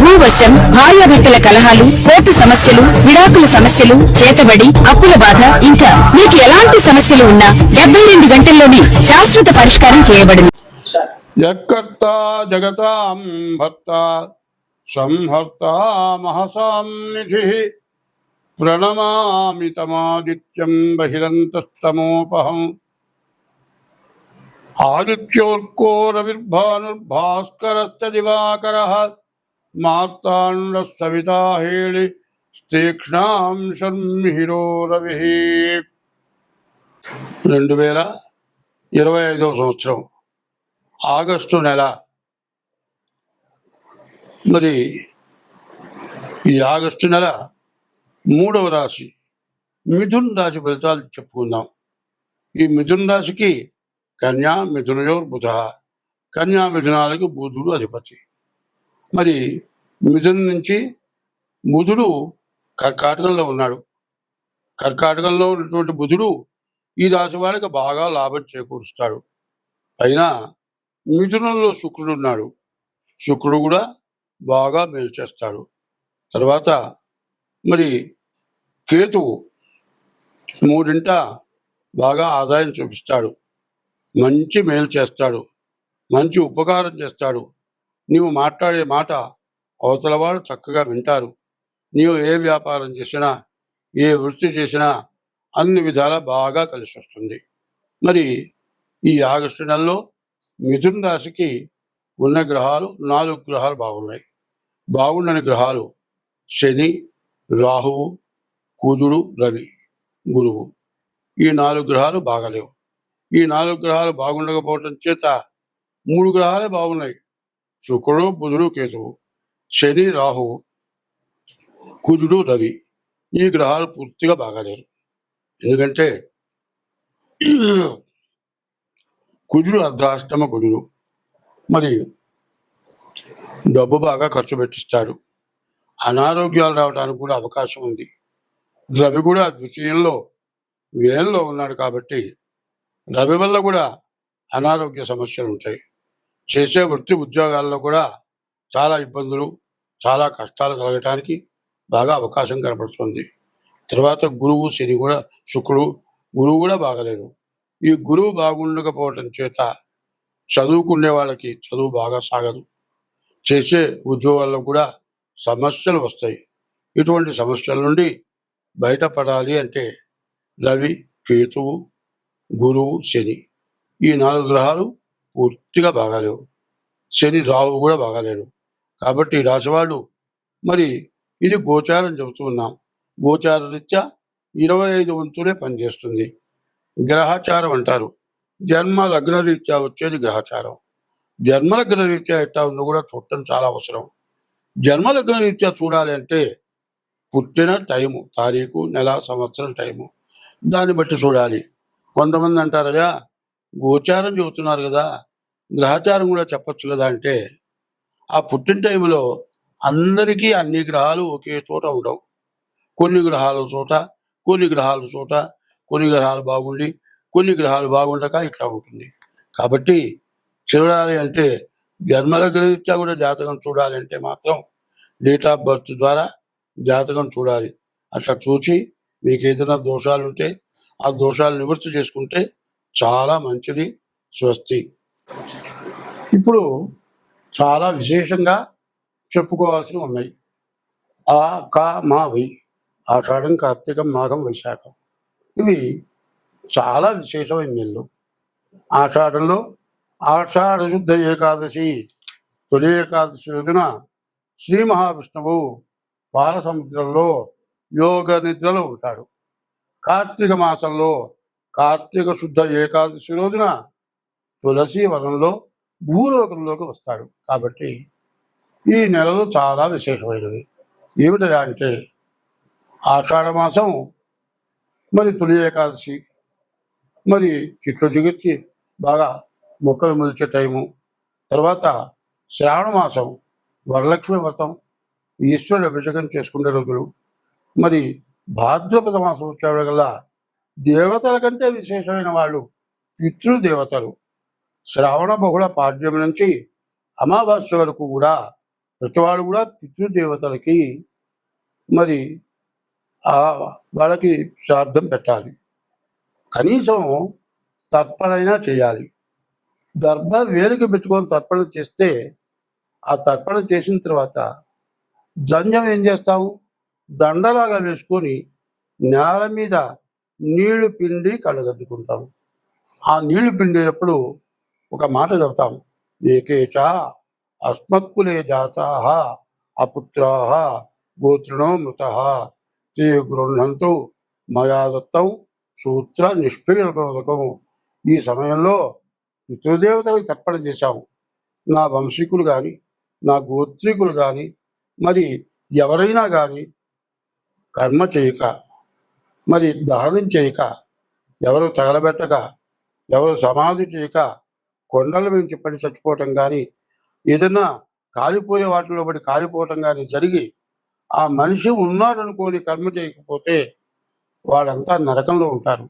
భూవశం భార్యాభర్తల కలహాలు కోర్టు సమస్యలు విడాకుల సమస్యలు చేతబడి అప్పుల బాధ ఇంకా మీకు ఎలాంటి సమస్యలు ఉన్నా డెబ్బై రెండు గంటల్లోనే శాశ్వత పరిష్కారం చేయబడింది. యత్కర్త జగతాం భర్త సంహర్త మహసాం నిధి. ప్రణమామి తమాదిత్యం బహిరంతస్తమోపహం. ఆదిత్యోర్కో రవిర్భానుర్భాస్కరశ్చ దివాకర. మాతాండ సవితా హేళి తీక్ష్ణాం షర్మిహిరో రవి రెండు వేల ఇరవై ఐదవ సంవత్సరం ఆగస్టు నెల. మరి ఈ ఆగస్టు నెల మూడవ రాశి మిథున్ రాశి ఫలితాలు చెప్పుకుందాం. ఈ మిథున్ రాశికి కన్యా మిథునయోర్ బుధ కన్యా మిథునాలకు బుధుడు అధిపతి. మరి మిథున్ నుంచి బుధుడు కర్కాటకంలో ఉన్నాడు. కర్కాటకంలో ఉన్నటువంటి బుధుడు ఈ రాశి వారికి బాగా లాభం చేకూరుస్తాడు. అయినా మిథునంలో శుక్రుడు ఉన్నాడు. శుక్రుడు కూడా బాగా మేలు చేస్తాడు. తర్వాత మరి కేతువు మూడింట బాగా ఆదాయం చూపిస్తాడు. మంచి మేలు చేస్తాడు. మంచి ఉపకారం చేస్తాడు. నీవు మాట్లాడే మాట అవతల వారు చక్కగా వింటారు. నీవు ఏ వ్యాపారం చేసినా ఏ వృత్తి చేసినా అన్ని విధాలా బాగా కలిసి వస్తుంది. మరి ఈ ఆగస్టు నెలలో మిథున రాశికి ఉన్న గ్రహాలు నాలుగు గ్రహాలు బాగున్నాయి. బాగుండని గ్రహాలు శని రాహువు కుజుడు రవి గురువు. ఈ నాలుగు గ్రహాలు బాగలేవు. ఈ నాలుగు గ్రహాలు బాగుండకపోవటం చేత మూడు గ్రహాలే బాగున్నాయి. శుక్రుడు బుధుడు కేతువు. శని రాహువు కుజుడు రవి. ఈ గ్రహాలు పూర్తిగా బాగాలేరు. ఎందుకంటే కుజుడు అర్ధాష్టమ కుజుడు. మరి డబ్బు బాగా ఖర్చు పెట్టిస్తాడు. అనారోగ్యాలు రావడానికి కూడా అవకాశం ఉంది. రవి కూడా ద్వితీయంలో వేలంలో ఉన్నాడు కాబట్టి రవి వల్ల కూడా అనారోగ్య సమస్యలు ఉంటాయి. చేసే వృత్తి ఉద్యోగాల్లో కూడా చాలా ఇబ్బందులు చాలా కష్టాలు కలగటానికి బాగా అవకాశం కనపడుతుంది. తర్వాత గురువు శని కూడా శుక్రుడు గురువు కూడా బాగలేరు. ఈ గురువు బాగుండకపోవటం చేత చదువుకునే వాళ్ళకి చదువు బాగా సాగదు. చేసే ఉద్యోగాల్లో కూడా సమస్యలు వస్తాయి. ఇటువంటి సమస్యల నుండి బయటపడాలి అంటే రవి కేతువు గురువు శని ఈ నాలుగు గ్రహాలు పూర్తిగా బాగాలేవు. శని రావు కూడా బాగాలేరు కాబట్టి ఈ మరి ఇది గోచారం చెబుతున్నాం గోచార రీత్యా ఇరవై ఐదు వంతులే పనిచేస్తుంది. గ్రహచారం అంటారు. జన్మ లగ్న రీత్యా వచ్చేది గ్రహచారం. జన్మ లగ్న రీత్యా ఎట్టా ఉందో కూడా చూడటం చాలా అవసరం. జన్మ లగ్న రీత్యా చూడాలి అంటే పుట్టిన టైము తారీఖు నెల సంవత్సరం టైము. దాన్ని బట్టి చూడాలి. కొంతమంది అంటారయ్యా గోచారం చెబుతున్నారు కదా. గ్రహచారం కూడా చెప్పచ్చు కదా అంటే ఆ పుట్టిన టైంలో అందరికీ అన్ని గ్రహాలు ఒకే చోట ఉండవు. కొన్ని గ్రహాల చోట కొన్ని గ్రహాల చోట కొన్ని గ్రహాలు బాగుండి కొన్ని గ్రహాలు బాగుండక ఇట్లా ఉంటుంది. కాబట్టి చూడాలి అంటే జన్మల కూడా జాతకం చూడాలి అంటే మాత్రం డేట్ ఆఫ్ బర్త్ ద్వారా జాతకం చూడాలి. అట్లా చూసి మీకు ఏదైనా దోషాలు ఉంటే ఆ దోషాలు నివృత్తి చేసుకుంటే చాలా మంచిది స్వస్తి. ఇప్పుడు చాలా విశేషంగా చెప్పుకోవాల్సినవి ఉన్నాయి. ఆ కా మా వై ఆషాఢం కార్తీకం మాఘం వైశాఖం. ఇవి చాలా విశేషమైన నెలలు. ఆషాఢంలో ఆషాఢ శుద్ధ ఏకాదశి తొలి ఏకాదశి రోజున శ్రీ మహావిష్ణువు పాలసముద్రంలో యోగ నిద్రలో ఉంటాడు. కార్తీక మాసంలో కార్తీక శుద్ధ ఏకాదశి రోజున తులసి వనంలో భూలోకంలోకి వస్తాడు. కాబట్టి ఈ నెలలు చాలా విశేషమైనవి. ఏమిటా అంటే ఆషాఢ మాసం మరి తొలి ఏకాదశి మరి చిట్లు చిగిర్చి బాగా మొక్కలు మొలిచే టైము తర్వాత శ్రావణ మాసం వరలక్ష్మి వ్రతం ఈశ్వరుడు అభిషేకం చేసుకునే రోజులు మరి భాద్రపద మాసం వచ్చేవరకల్లా దేవతల కంటే విశేషమైన వాళ్ళు పితృదేవతలు. శ్రావణ బహుళ పాడ్యం నుంచి అమావాస్య వరకు కూడా ప్రతివాడు కూడా పితృదేవతలకి మరి ఆ వాళ్ళకి శ్రాద్ధం పెట్టాలి. కనీసం తర్పణైనా చేయాలి. దర్భ వేలికి పెట్టుకొని తర్పణ చేస్తే ఆ తర్పణ చేసిన తర్వాత జంజం ఏం చేస్తాము? దండలాగా వేసుకొని నేల మీద నీళ్ళు పిండి కళ్ళగద్దుకుంటాం. ఆ నీళ్ళు పిండేటప్పుడు ఒక మాట చెప్తాం. ఏకేచ అస్మత్కులే జాతా అపుత్రా గోత్రిణో మృత తే గృహంతు మయా దత్తం సూత్ర నిష్పీడకం ఈ సమయంలో పితృదేవతలకు తర్పణ చేశాము నా వంశీకులు కానీ నా గోత్రికులు కానీ మరి ఎవరైనా కానీ కర్మ చేయక మరి దహనం చేయక ఎవరు తగలబెట్టక ఎవరు సమాధి చేయక కొండల నుంచి పడి చచ్చిపోవటం కానీ ఏదైనా కాలిపోయే వాటిలో పడి కాలిపోవటం కానీ జరిగి ఆ మనిషి ఉన్నాడనుకోని కర్మ చేయకపోతే వాళ్ళంతా నరకంలో ఉంటారు.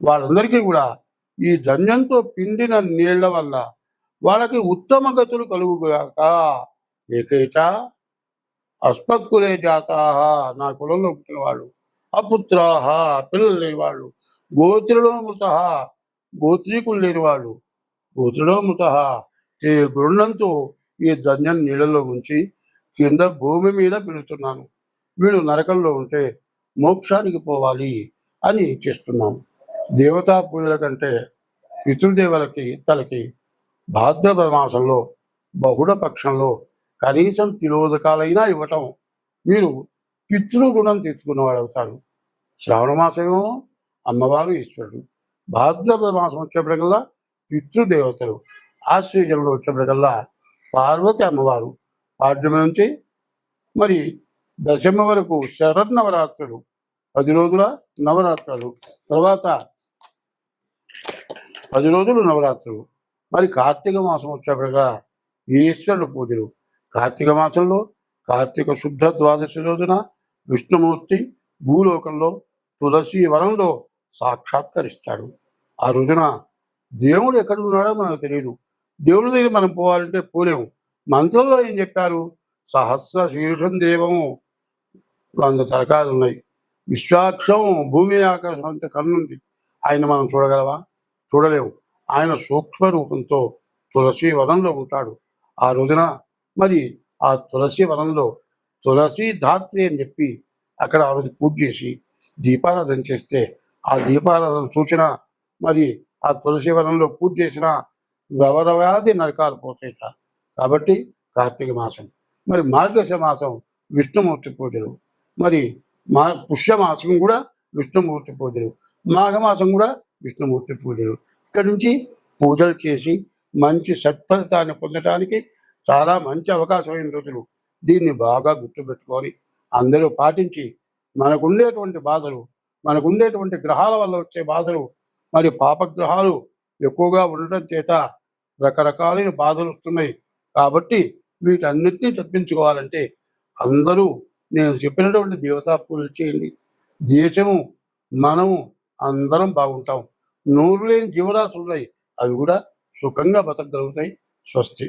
వాళ్ళందరికీ కూడా ఈ జన్యంతో పిండిన నీళ్ళ వల్ల వాళ్ళకి ఉత్తమ గతులు కలుగుగాక. ఏకైట అస్మత్కులే జాతాహ. నా కులంలో పుట్టిన వాళ్ళు అపుత్రాహ పిల్లలు లేని వాళ్ళు గోత్రులో మృత గోత్రీకులు లేని వాళ్ళు గోత్రులో మృత ఈ గుండంతో ఈ ధన్యం నీళ్ళలో ఉంచి కింద భూమి మీద పెడుతున్నాను వీడు నరకంలో ఉంటే మోక్షానికి పోవాలి అని ఇచ్చిస్తున్నాం దేవతా పూజల కంటే పితృదేవులకి తలకి భాద్రపద మాసంలో బహుళ పక్షంలో కనీసం తిరోధకాలైనా ఇవ్వటం మీరు పితృ రుణం తీర్చుకున్నవాడు అవుతారు. శ్రావణ మాసమేమో అమ్మవారు ఈశ్వరుడు. భాద్రపద మాసం వచ్చేప్పటికల్లా పితృదేవతలు. ఆశ్రయంలో వచ్చేప్పటికల్లా పార్వతి అమ్మవారు. పాడ్యమ నుంచి మరి దశమ వరకు శరన్నవరాత్రులు పది రోజుల నవరాత్రులు. తర్వాత పది రోజులు నవరాత్రులు. మరి కార్తీక మాసం వచ్చేప్పటికల్లా ఈశ్వరుడు పూజలు. కార్తీక మాసంలో కార్తీక శుద్ధ ద్వాదశి రోజున విష్ణుమూర్తి భూలోకంలో తులసి వనంలో సాక్షాత్కరిస్తాడు. ఆ రోజున దేవుడు ఎక్కడ ఉన్నాడో మనకు తెలియదు దేవుడి దగ్గర మనం పోవాలంటే పోలేము. మంత్రంలో ఏం చెప్పారు? సహస్ర శీర్షం దేవము. వంద తరకాలు ఉన్నాయి. విశ్వాక్షం భూమి ఆకాశం అంత కన్నుంది. ఆయన మనం చూడగలవా? చూడలేము. ఆయన సూక్ష్మ రూపంతో తులసి వనంలో ఉంటాడు. ఆ రోజున మరి ఆ తులసి వనంలో తులసి ధాత్రి అని చెప్పి అక్కడ ఆమె పూజ చేసి దీపారాధన చేస్తే ఆ దీపారాధన సూచన మరి ఆ తులసి వనంలో పూజ చేసిన రవరవ్యాధి నరకాలు పోతాయిట. కాబట్టి కార్తీక మాసం. మరి మార్గశ మాసం విష్ణుమూర్తి పూజలు. మరి మా పుష్యమాసం కూడా విష్ణుమూర్తి పూజలు. మాఘమాసం కూడా విష్ణుమూర్తి పూజలు. ఇక్కడ నుంచి పూజలు చేసి మంచి సత్ఫలితాన్ని పొందటానికి చాలా మంచి అవకాశమైన రోజులు. దీన్ని బాగా గుర్తుపెట్టుకొని అందరూ పాటించి మనకుండేటువంటి బాధలు మనకుండేటువంటి గ్రహాల వల్ల వచ్చే బాధలు మరి పాపగ్రహాలు ఎక్కువగా ఉండటం చేత రకరకాలైన బాధలు వస్తున్నాయి. కాబట్టి వీటన్నిటినీ తప్పించుకోవాలంటే అందరూ నేను చెప్పినటువంటి దేవతా పూజలు చేయండి. దేశము మనము అందరం బాగుంటాం. నోరు లేని జీవరాశులు ఉన్నాయి అవి కూడా సుఖంగా బతకగలుగుతాయి. స్వస్తి.